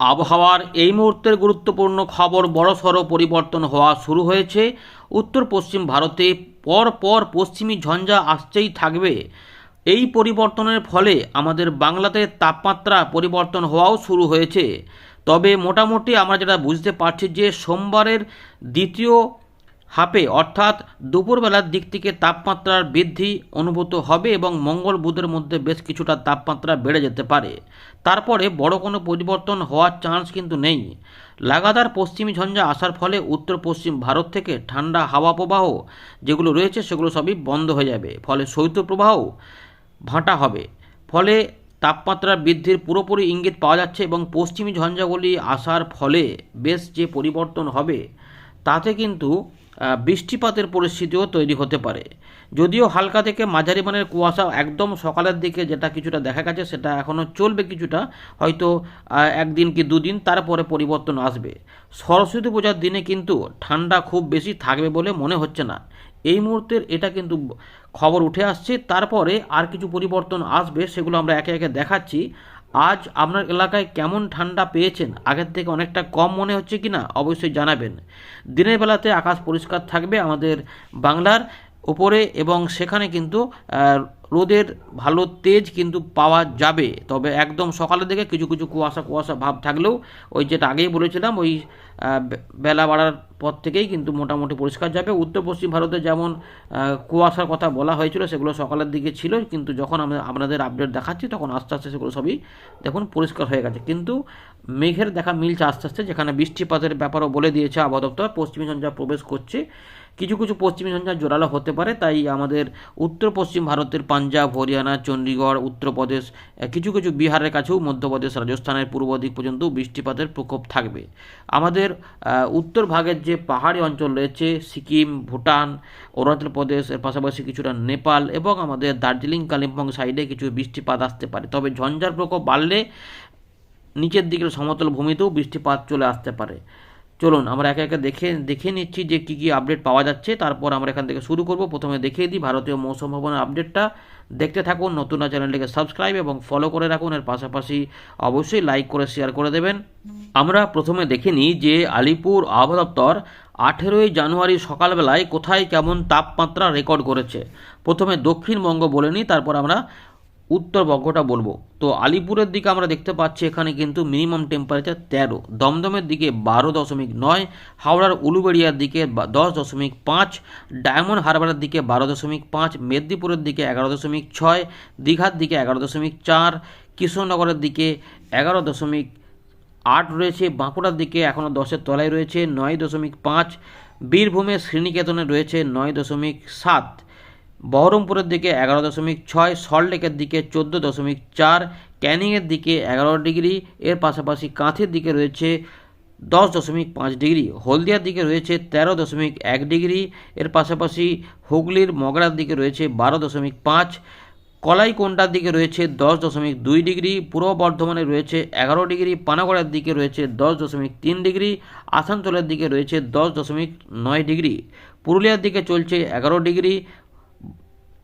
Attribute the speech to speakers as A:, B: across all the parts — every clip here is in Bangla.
A: আবহাওয়ার এই মুহূর্তের গুরুত্বপূর্ণ খবর বড়সড় পরিবর্তন হওয়া শুরু হয়েছে। উত্তর পশ্চিম ভারতে পর পর পশ্চিমী ঝঞ্ঝা আসতেই থাকবে। এই পরিবর্তনের ফলে আমাদের বাংলাতে তাপমাত্রা পরিবর্তন হওয়াও শুরু হয়েছে। তবে মোটামুটি আমরা যেটা বুঝতে পারছি যে সোমবারের দ্বিতীয় হাফে অর্থাৎ দুপুরবেলার দিক থেকে তাপমাত্রার বৃদ্ধি অনুভূত হবে এবং মঙ্গল বুধের মধ্যে বেশ কিছুটা তাপমাত্রা বেড়ে যেতে পারে। তারপরে বড় কোনো পরিবর্তন হওয়ার চান্স কিন্তু নেই। লাগাতার পশ্চিমী ঝঞ্ঝা আসার ফলে উত্তর পশ্চিম ভারত থেকে ঠান্ডা হাওয়া প্রবাহ যেগুলো রয়েছে সেগুলো সবই বন্ধ হয়ে যাবে। ফলে শৈত্যপ্রবাহ ভাঁটা হবে। ফলে তাপমাত্রা বৃদ্ধির পুরোপুরি ইঙ্গিত পাওয়া যাচ্ছে এবং পশ্চিমী ঝঞ্ঝাগুলি আসার ফলে বেশ যে পরিবর্তন হবে, তাতে কিন্তু বৃষ্টিপাতের পরিস্থিতিও তৈরি হতে পারে। যদিও হালকা থেকে মাঝারি মানের কুয়াশা একদম সকালের দিকে যেটা কিছুটা দেখা গেছে, সেটা এখনও চলবে কিছুটা। হয়তো একদিন কি দুদিন তারপরে পরিবর্তন আসবে। সরস্বতী পূজার দিনে কিন্তু ঠান্ডা খুব বেশি থাকবে বলে মনে হচ্ছে না। এই মুহূর্তের এটা কিন্তু খবর উঠে আসছে। তারপরে আর কিছু পরিবর্তন আসবে, সেগুলো আমরা একে একে দেখাচ্ছি। আজ আপনার এলাকায় কেমন ঠান্ডা পেয়েছেন? আগের থেকে অনেকটা কম মনে হচ্ছে কি না? অবশ্যই জানাবেন। দিনের বেলাতে আকাশ পরিষ্কার থাকবে আমাদের বাংলার উপরে এবং সেখানে কিন্তু রোদের ভালো তেজ কিন্তু পাওয়া যাবে। তবে একদম সকালের দিকে কিছু কিছু কুয়াশা কুয়াশা ভাব থাকলেও ওই যেটা আগেই বলেছিলাম, ওই বেলা বাড়ার পর থেকেই কিন্তু মোটামুটি পরিষ্কার যাবে। উত্তর পশ্চিম ভারতে যেমন কুয়াশার কথা বলা হয়েছিল, সেগুলো সকালের দিকে ছিল, কিন্তু যখন আমরা আপনাদের আপডেট দেখাচ্ছি, তখন আস্তে আস্তে সেগুলো সবই দেখুন পরিষ্কার হয়ে গেছে। কিন্তু মেঘের দেখা মিলছে আস্তে আস্তে, যেখানে বৃষ্টিপাতের ব্যাপারও বলে দিয়েছে আবহাওয়া দপ্তর, পশ্চিমী ঝঞ্ঝা প্রবেশ করছে। কিছু কিছু পশ্চিমী ঝঞ্ঝা জোরালো হতে পারে, তাই আমাদের উত্তর পশ্চিম ভারতের পাঞ্জাব হরিয়ানা চণ্ডীগড় উত্তরপ্রদেশ কিছু কিছু বিহারের কাছেও মধ্যপ্রদেশ, রাজস্থানের পূর্ব দিক পর্যন্ত বৃষ্টিপাতের প্রকোপ থাকবে। আমাদের উত্তর ভাগের যে পাহাড়ি অঞ্চল রয়েছে, সিকিম, ভুটান, অরুণাচল প্রদেশ, এর পাশাপাশি কিছুটা নেপাল এবং আমাদের দার্জিলিং, কালিম্পং সাইডে কিছু বৃষ্টিপাত আসতে পারে। তবে ঝঞ্ঝার প্রকোপ বাড়লে নিচের দিকের সমতল ভূমিতেও বৃষ্টিপাত চলে আসতে পারে। চলুন, আমরা একে একে দেখে দেখে নিচ্ছি যে কী কী আপডেট পাওয়া যাচ্ছে। তারপর আমরা এখান থেকে শুরু করব। প্রথমে দেখিয়ে দিই ভারতীয় মৌসুম ভবনের আপডেটটা দেখতে থাকুন, নতুন চ্যানেলটিকে সাবস্ক্রাইব এবং ফলো করে রাখুন। এর পাশাপাশি অবশ্যই লাইক করে শেয়ার করে দেবেন। আমরা প্রথমে দেখে নিই যে আলিপুর আবহাওয়া দপ্তর আঠেরোই জানুয়ারি সকালবেলায় কোথায় কেমন তাপমাত্রা রেকর্ড করেছে। প্রথমে দক্ষিণবঙ্গ বলে নিই, তারপর আমরা উত্তরবঙ্গটা বলব। তো আলিপুরের দিকে আমরা দেখতে পাচ্ছি এখানে কিন্তু মিনিমাম টেম্পারেচার তেরো, দমদমের দিকে বারো দশমিক নয়, হাওড়ার উলুবেড়িয়ার দিকে দশ দশমিক পাঁচ, ডায়মন্ড হারবারের দিকে বারো দশমিক পাঁচ, মেদিনীপুরের দিকে এগারো দশমিক ছয়, দীঘার দিকে এগারো দশমিক চার কৃষ্ণনগরের দিকে এগারো দশমিক আট রয়েছে, বাঁকুড়ার দিকে এখনও দশের তলায় রয়েছে নয় দশমিক পাঁচ, বীরভূমের শ্রীনিকেতনে রয়েছে নয় দশমিক সাত। বহরমপুরের দিকে এগারো দশমিক ছয় সল্টলেকের দিকে চোদ্দ দশমিক চার, ক্যানিংয়ের দিকে এগারো ডিগ্রি, এর পাশাপাশি কাঁথের দিকে রয়েছে দশ দশমিক পাঁচ ডিগ্রি, হলদিয়ার দিকে রয়েছে তেরো দশমিক এক ডিগ্রি, এর পাশাপাশি হুগলির মগরার দিকে রয়েছে বারো দশমিক পাঁচ, কলাইকোন্ডার দিকে রয়েছে দশ দশমিক দুই ডিগ্রি, পূর্ব বর্ধমানে রয়েছে এগারো ডিগ্রি, পানাগড়ের দিকে রয়েছে দশ দশমিক তিন ডিগ্রি, আসানসোলের দিকে রয়েছে দশ দশমিক নয় ডিগ্রি, পুরুলিয়ার দিকে চলছে এগারো ডিগ্রি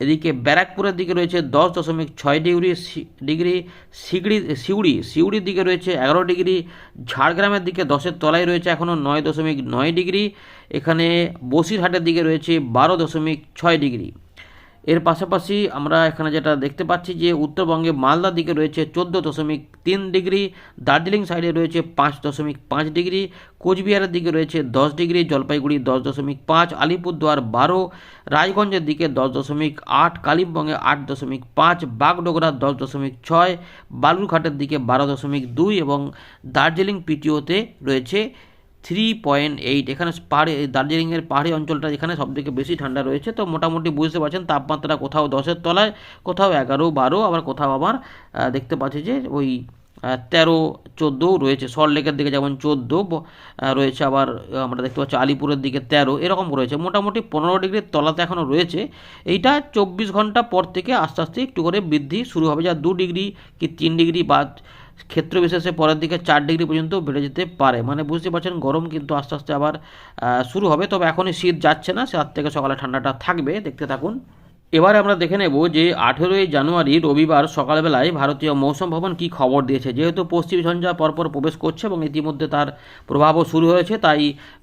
A: এদিকে ব্যারাকপুরের দিকে রয়েছে দশ দশমিক ছয় ডিগ্রি ডিগ্রি সিগড়ি সিউড়ি সিউড়ির দিকে রয়েছে এগারো ডিগ্রি, ঝাড়গ্রামের দিকে দশের তলায় রয়েছে এখনও নয় দশমিক নয় ডিগ্রি, এখানে বসিরহাটের দিকে রয়েছে বারো দশমিক ছয় ডিগ্রি। এর পাশাপাশি আমরা এখানে যেটা দেখতে পাচ্ছি যে উত্তরবঙ্গে মালদার দিকে রয়েছে চোদ্দ দশমিক তিন ডিগ্রি, দার্জিলিং সাইডে রয়েছে পাঁচ দশমিক পাঁচ ডিগ্রি, কোচবিহারের দিকে রয়েছে দশ ডিগ্রি, জলপাইগুড়ি দশ দশমিক পাঁচ, আলিপুরদুয়ার বারো, রায়গঞ্জের দিকে দশ দশমিক আট, কালিম্পংয়ে আট দশমিক পাঁচ, বাগডোগরা দশ দশমিক ছয়, বালুরঘাটের দিকে বারো দশমিক দুই এবং দার্জিলিং পিটিওতে রয়েছে থ্রি পয়েন্ট এইট এখানে পাহাড়ি দার্জিলিংয়ের পাহাড়ি অঞ্চলটা যেখানে সবথেকে বেশি ঠান্ডা রয়েছে। তো মোটামুটি বুঝতে পারছেন, তাপমাত্রা কোথাও দশের তলায়, কোথাও এগারো, বারো, আবার কোথাও আবার দেখতে পাচ্ছি যে ওই তেরো, চোদ্দোও রয়েছে। সল্টলেকের দিকে যেমন চোদ্দ রয়েছে আবার আমরা দেখতে পাচ্ছি আলিপুরের দিকে তেরো, এরকম রয়েছে। মোটামুটি পনেরো ডিগ্রির তলাতে এখনও রয়েছে। এইটা চব্বিশ ঘণ্টা পর থেকে আস্তে আস্তে একটু করে বৃদ্ধি শুরু হবে। যা দু ডিগ্রি কি তিন ডিগ্রি বা ক্ষেত্র বিশেষে পরের দিকে চার ডিগ্রি পর্যন্ত বেড়ে যেতে পারে। মানে বুঝতে পারছেন, গরম কিন্তু আস্তে আস্তে আবার শুরু হবে। তবে এখনই শীত যাচ্ছে না, সাত থেকে সকালে ঠান্ডাটা থাকবে। দেখতে থাকুন। এবার আমরা দেখে নেব যে আঠেরোই জানুয়ারি রবিবার সকালবেলায় ভারতীয় মৌসুম ভবন কি খবর দিয়েছে। যেহেতু পশ্চিম ঝঞ্ঝা পরপর প্রবেশ করছে এবং ইতিমধ্যে তার প্রভাবও শুরু হয়েছে, তাই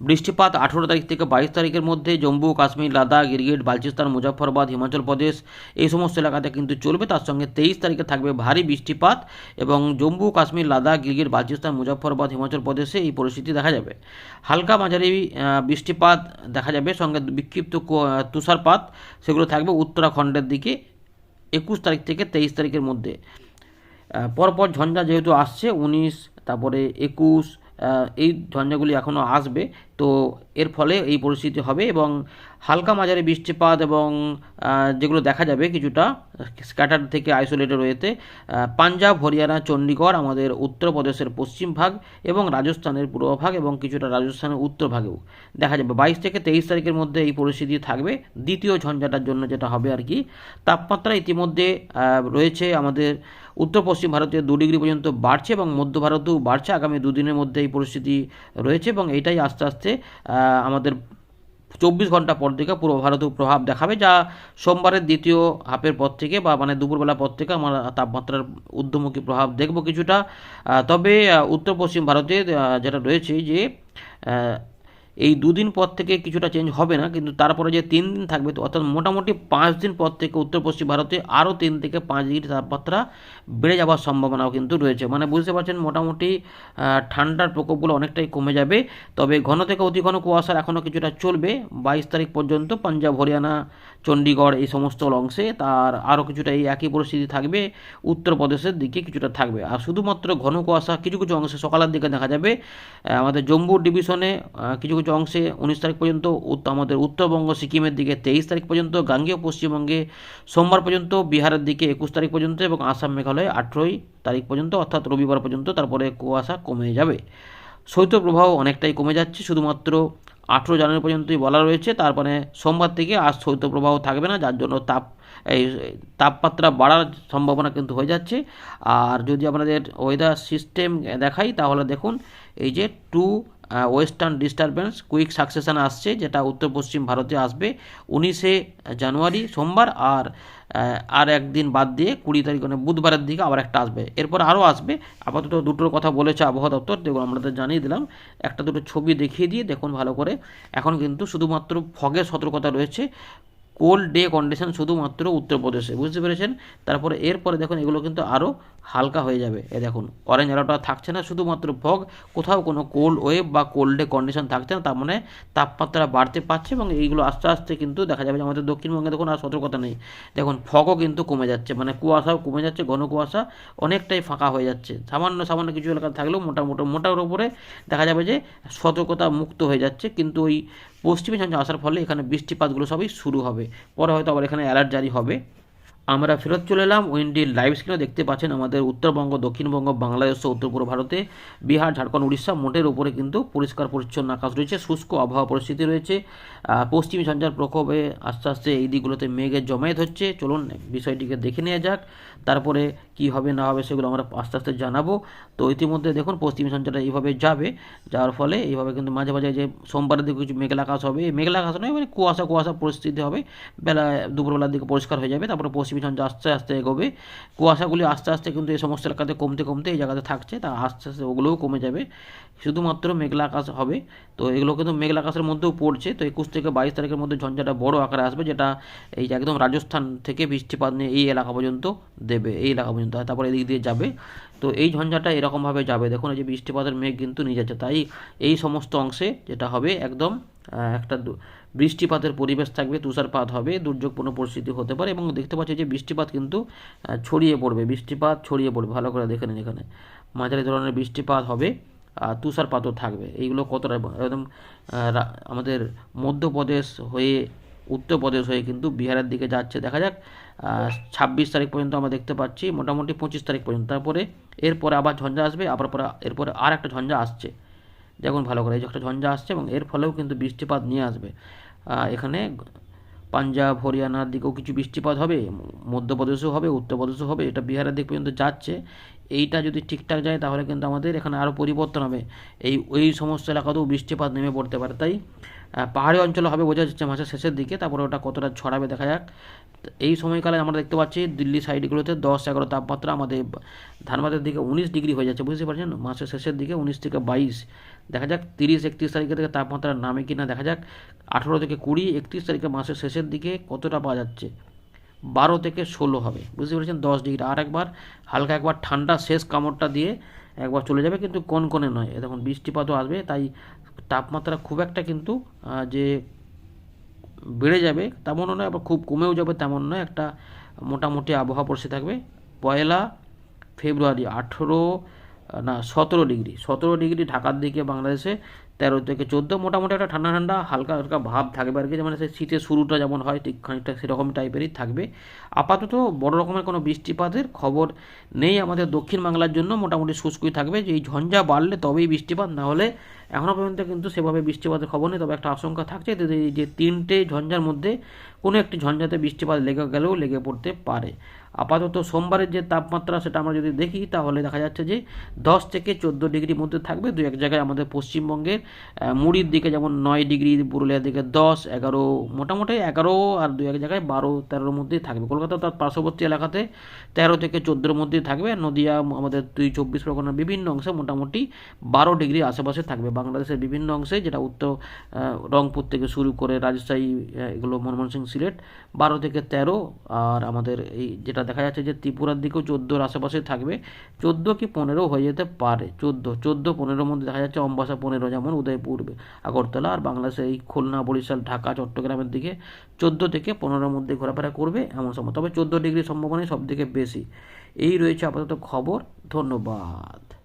A: বৃষ্টিপাত আঠেরো তারিখ থেকে বাইশ তারিখের মধ্যে জম্মু, কাশ্মীর, লাদাখ, গিরগিট, বালচিস্তান, মুজফ্ফরবাদ, হিমাচল প্রদেশ এই সমস্ত এলাকাতে কিন্তু চলবে। তার সঙ্গে তেইশ তারিখে থাকবে ভারী বৃষ্টিপাত এবং জম্মু, কাশ্মীর, লাদাখ, গিরগিট, বালচিস্তান, মুজফ্ফরবাদ, হিমাচল প্রদেশে এই পরিস্থিতি দেখা যাবে। হালকা মাঝারি বৃষ্টিপাত দেখা যাবে। সঙ্গে বিক্ষিপ্ত তুষারপাত, সেগুলো থাকবে উত্তরাখণ্ডের দিকে একুশ তারিখ থেকে তেইশ তারিখের মধ্যে। পরপর ঝঞ্ঝা যেহেতু আসছে, উনিশ, তারপরে একুশ এই ঝঞ্ঝাগুলি এখনও আসবে। তো এর ফলে এই পরিস্থিতি হবে এবং হালকা মাঝারি বৃষ্টিপাত এবং যেগুলো দেখা যাবে কিছুটা, স্ক্যাটার থেকে আইসোলেটেড রয়েছে পাঞ্জাব, হরিয়ানা চণ্ডীগড় আমাদের উত্তরপ্রদেশের পশ্চিম ভাগ এবং রাজস্থানের পূর্ব ভাগ এবং কিছুটা রাজস্থানের উত্তর ভাগেও দেখা যাবে। বাইশ থেকে তেইশ তারিখের মধ্যে এই পরিস্থিতি থাকবে। দ্বিতীয় ঝঞ্ঝাটার জন্য যেটা হবে আর কি, তাপমাত্রা ইতিমধ্যে রয়েছে আমাদের উত্তর পশ্চিম ভারতে দু ডিগ্রি পর্যন্ত বাড়ছে এবং মধ্য ভারতেও বাড়ছে। আগামী দুদিনের মধ্যে এই পরিস্থিতি রয়েছে এবং এটাই আস্তে আস্তে আহ, আমাদের চব্বিশ ঘণ্টা পর থেকে পূর্ব ভারতে প্রভাব দেখাবে যা সোমবারের দ্বিতীয় হাফের পর থেকে বা মানে দুপুরবেলা পর থেকে আমরা তাপমাত্রার ঊর্ধ্বমুখী প্রভাব দেখব কিছুটা। তবে উত্তর পশ্চিম ভারতে যেটা রয়েছে যে এই দুদিন পর থেকে কিছুটা চেঞ্জ হবে না, কিন্তু তারপরে যে তিন দিন থাকবে অর্থাৎ মোটামুটি পাঁচ দিন পর থেকে উত্তর পশ্চিম ভারতে আরও তিন থেকে পাঁচ ডিগ্রি তাপমাত্রা বেড়ে যাওয়ার সম্ভাবনাও কিন্তু রয়েছে। মানে বুঝতে পারছেন মোটামুটি ঠান্ডার প্রকোপগুলো অনেকটাই কমে যাবে। তবে ঘন থেকে অতি ঘন কুয়াশার এখনও কিছুটা চলবে। বাইশ তারিখ পর্যন্ত পাঞ্জাব, হরিয়ানা চণ্ডীগড় এই সমস্ত অংশে তার আরও কিছুটা এই একই পরিস্থিতি থাকবে। উত্তরপ্রদেশের দিকে কিছুটা থাকবে। আর শুধুমাত্র ঘন কুয়াশা কিছু কিছু অংশে সকালের দিকে দেখা যাবে। আমাদের জম্মু ডিভিশনে কিছু কিছু অংশে উনিশ তারিখ পর্যন্ত আমাদের উত্তরবঙ্গ, সিকিমের দিকে তেইশ তারিখ পর্যন্ত, গাঙ্গেয় পশ্চিমবঙ্গে সোমবার পর্যন্ত, বিহারের দিকে একুশ তারিখ পর্যন্ত এবং আসাম মেঘালয় আঠেরোই তারিখ পর্যন্ত, অর্থাৎ রবিবার পর্যন্ত, তারপরে কুয়াশা কমে যাবে। শৈত্যপ্রবাহ অনেকটাই কমে যাচ্ছে, শুধুমাত্র আঠেরো জানুয়ারি পর্যন্তই বলা রয়েছে। তারপরে সোমবার থেকে আর শৈত্যপ্রবাহ থাকবে না, যার জন্য তাপ এই তাপমাত্রা বাড়ার সম্ভাবনা কিন্তু হয়ে যাচ্ছে। আর যদি আপনাদের ওয়েদার সিস্টেম দেখাই, তাহলে দেখুন, এই যে two western disturbance quick succession আসছে, যেটা উত্তর পশ্চিম ভারতে আসবে উনিশে জানুয়ারি, সোমবার, আর আর একদিন বাদ দিয়ে কুড়ি তারিখ মানে বুধবারের দিকে আবার একটা আসবে। এরপর আরও আসবে। আপাতত দুটোর কথা বলেছে আবহাওয়া দপ্তর। দেখুন, আমরা তো জানিয়ে দিলাম, একটা দুটো ছবি দেখিয়ে দিয়ে দেখুন ভালো করে। এখন কিন্তু শুধুমাত্র ফগের সতর্কতা রয়েছে। কোল্ড ডে কন্ডিশন শুধুমাত্র উত্তরপ্রদেশে, বুঝতে পেরেছেন? তারপরে এরপরে দেখুন, এগুলো কিন্তু আরও হালকা হয়ে যাবে। এ দেখুন অরেঞ্জ অ্যালার্টটা থাকছে না, শুধুমাত্র ফগ কোথাও কোনো কোল্ড ওয়েভ বা কোল্ড ডে কন্ডিশন থাকছে না, তার মানে তাপমাত্রা বাড়তে পারছে এবং এইগুলো আস্তে আস্তে কিন্তু দেখা যাবে যে আমাদের দক্ষিণবঙ্গে দেখুন আর সতর্কতা নেই। দেখুন ফগও কিন্তু কমে যাচ্ছে মানে কুয়াশাও কমে যাচ্ছে, ঘন কুয়াশা অনেকটাই ফাঁকা হয়ে যাচ্ছে। সামান্য সামান্য কিছু এলাকা থাকলেও মোটামুটি, মোটার উপরে দেখা যাবে যে সতর্কতা মুক্ত হয়ে যাচ্ছে, কিন্তু ওই পশ্চিমী ঝঞ্ঝা আসার ফলে এখানে বৃষ্টিপাতগুলো সবই শুরু হবে। পরে হয়তো আবার এখানে অ্যালার্ট জারি হবে। আমরা ফেরত চলে এলাম উইন্ডির লাইভ স্ক্রিনে দেখতে পাচ্ছেন আমাদের উত্তরবঙ্গ, দক্ষিণবঙ্গ, বাংলাদেশ ও উত্তর পূর্ব ভারতে, বিহার, ঝাড়খণ্ড, উড়িষ্যা মোটের উপরে কিন্তু পরিষ্কার পরিচ্ছন্ন আকাশ রয়েছে, শুষ্ক আবহাওয়া পরিস্থিতি রয়েছে। পশ্চিমী ঝঞ্ঝার প্রকোপে আস্তে আস্তে এই দিকগুলোতে মেঘের জমায়েত হচ্ছে। চলুন বিষয়টিকে দেখে নেওয়া যাক। তারপরে কি হবে, না হবে সেগুলো আমরা আস্তে আস্তে জানাব। তো ইতিমধ্যে দেখুন পশ্চিম সঞ্চারটা এইভাবে যাবে যাওয়ার ফলে এইভাবে কিন্তু মাঝে মাঝে যে সোমবারের দিকে কিছু মেঘলা আকাশ হবে মেঘলা আকাশ নয় মানে কুয়াশা কুয়াশা পরিস্থিতি হবে, বেলা, দুপুরবেলার দিকে পরিষ্কার হয়ে যাবে, তারপরে পশ্চিম সঞ্চার আস্তে আস্তে এগোবে। কুয়াশাগুলি আস্তে আস্তে কিন্তু এই সমস্ত এলাকাতে কমতে কমতে এই জায়গাতে থাকছে, তা আস্তে আস্তে ওগুলোও কমে যাবে। শুধুমাত্র মেঘলা আকাশ হবে। তো এগুলো কিন্তু মেঘলা আকাশের মধ্যেও পড়ছে। তো একুশ থেকে বাইশ তারিখের মধ্যে ঝঞ্ঝাটা বড় আকারে আসবে, যেটা এই যে একদম রাজস্থান থেকে বৃষ্টিপাত নিয়ে এই এলাকা পর্যন্ত দেবে, এই এলাকা পর্যন্ত। তারপরে এদিক দিয়ে যাবে। তো এই ঝঞ্ঝাটা এরকমভাবে যাবে। দেখুন, এই যে বৃষ্টিপাতের মেঘ কিন্তু নিয়ে যাচ্ছে। তাই এই সমস্ত অংশে যেটা হবে, একদম একটা বৃষ্টিপাতের পরিবেশ থাকবে, তুষারপাত হবে, দুর্যোগপূর্ণ পরিস্থিতি হতে পারে। এবং দেখতে পাচ্ছি যে বৃষ্টিপাত কিন্তু ছড়িয়ে পড়বে। বৃষ্টিপাত ছড়িয়ে পড়বে। ভালো করে দেখে নিন এখানে। মাঝারি ধরনের বৃষ্টিপাত হবে। তুষারপাতও থাকবে। এইগুলো কতটা একদম আমাদের মধ্যপ্রদেশ হয়ে, উত্তরপ্রদেশ হয়ে কিন্তু বিহারের দিকে যাচ্ছে। দেখা যাক ছাব্বিশ তারিখ পর্যন্ত আমরা দেখতে পাচ্ছি, মোটামুটি পঁচিশ তারিখ পর্যন্ত। তারপরে, এরপরে আবার ঝঞ্ঝা আসবে, আবার পরে, এরপরে আর একটা ঝঞ্ঝা আসছে। দেখুন ভালো করে, এই যে একটা ঝঞ্ঝা আসছে এবং এর ফলেও কিন্তু বৃষ্টিপাত নিয়ে আসবে। এখানে পাঞ্জাব, হরিয়ানার দিকেও কিছু বৃষ্টিপাত হবে, মধ্যপ্রদেশও হবে, উত্তরপ্রদেশেও হবে, এটা বিহারের দিক পর্যন্ত যাচ্ছে। এইটা যদি ঠিকঠাক যায় তাহলে কিন্তু আমাদের এখানে আরও পরিবর্তন হবে। এই ওই সমস্ত এলাকাতেও বৃষ্টিপাত নেমে পড়তে পারে, তাই পাহাড়ি অঞ্চলে হবে বোঝা যাচ্ছে মাসের শেষের দিকে, তারপরে ওটা কতটা ছড়াবে দেখা যাক। এই সময়কালে আমরা দেখতে পাচ্ছি দিল্লি সাইডগুলোতে দশ এগারো তাপমাত্রা, আমাদের ধানবাদের দিকে উনিশ ডিগ্রি হয়ে যাচ্ছে, বুঝতে পারছেন? মাসের শেষের দিকে উনিশ থেকে বাইশ। দেখা যাক তিরিশ, একত্রিশ তারিখে থেকে তাপমাত্রা নামে কি না দেখা যাক আঠেরো থেকে কুড়ি, একত্রিশ তারিখে মাসের শেষের দিকে কতটা পাওয়া যাচ্ছে। বারো থেকে ষোলো হবে, বুঝতে পেরেছেন? দশ ডিগ্রি। আর একবার হালকা একবার ঠান্ডা শেষ কামড়টা দিয়ে একবার চলে যাবে, কিন্তু কোন কোণে নয় দেখুন, বৃষ্টিপাতও আসবে, তাই তাপমাত্রা খুব একটা কিন্তু যে বেড়ে যাবে তেমনও নয়, আবার খুব কমেও যাবে তেমন নয়। একটা মোটামুটি আবহাওয়া পরিস্থিতি থাকবে। পয়লা ফেব্রুয়ারি আঠেরো, না, সতেরো ডিগ্রি। সতেরো ডিগ্রি ঢাকার দিকে বাংলাদেশে। তেরো থেকে চোদ্দ, মোটামুটি একটা ঠান্ডা ঠান্ডা, হালকা হালকা ভাব থাকবে আর কি। মানে সেই শীতের শুরুটা যেমন হয়, ঠিক খানিকটা সেরকম টাইপেরই থাকবে। আপাতত বড় রকমের কোনো বৃষ্টিপাতের খবর নেই আমাদের দক্ষিণ বাংলার জন্য। মোটামুটি শুষ্কই থাকবে যে এই ঝঞ্ঝা বাড়লে তবেই বৃষ্টিপাত না হলে এখনও পর্যন্ত কিন্তু সেভাবে বৃষ্টিপাতের খবর নেই, তবে একটা আশঙ্কা থাকছে যে তিনটে ঝঞ্ঝার মধ্যে কোনো একটি ঝঞ্ঝাতে বৃষ্টিপাত লেগে গেলেও লেগে পড়তে পারে। আপাতত সোমবারের যে তাপমাত্রা সেটা আমরা যদি দেখি, তাহলে দেখা যাচ্ছে যে দশ থেকে চোদ্দ ডিগ্রির মধ্যে থাকবে। দু এক জায়গায় আমাদের পশ্চিমবঙ্গের মুড়ির দিকে যেমন নয় ডিগ্রি, পুরুলিয়ার দিকে দশ, এগারো, মোটামুটি এগারো আর দু এক জায়গায় বারো, তেরোর মধ্যেই থাকবে। কলকাতা তার পার্শ্ববর্তী এলাকাতে তেরো থেকে চোদ্দোর মধ্যেই থাকবে। নদিয়া, আমাদের দুই চব্বিশ পরগনার বিভিন্ন অংশে মোটামুটি বারো ডিগ্রি আশেপাশে থাকবে। বাংলাদেশের বিভিন্ন অংশে, যেটা উত্তর রংপুর থেকে শুরু করে রাজশাহী এগুলো ময়মনসিংহ সিলেট, বারো থেকে তেরো, আর আমাদের এই যেটা দেখা যাচ্ছে যে ত্রিপুরার দিকেও চোদ্দোর আশেপাশে থাকবে। চোদ্দ কি পনেরো হয়ে যেতে পারে, চোদ্দ। চোদ্দ পনেরোর মধ্যে দেখা যাচ্ছে অম্বাসা পনেরো যেমন উদয়পুর, আগরতলা, আর বাংলাদেশের এই খুলনা, বরিশাল, ঢাকা, চট্টগ্রামের দিকে চোদ্দ থেকে পনেরোর মধ্যে ঘোরাফেরা করবে এমন সময়। তবে চোদ্দ ডিগ্রি সম্ভাবনাই সব থেকে বেশি। এই রয়েছে আপাতত খবর। ধন্যবাদ।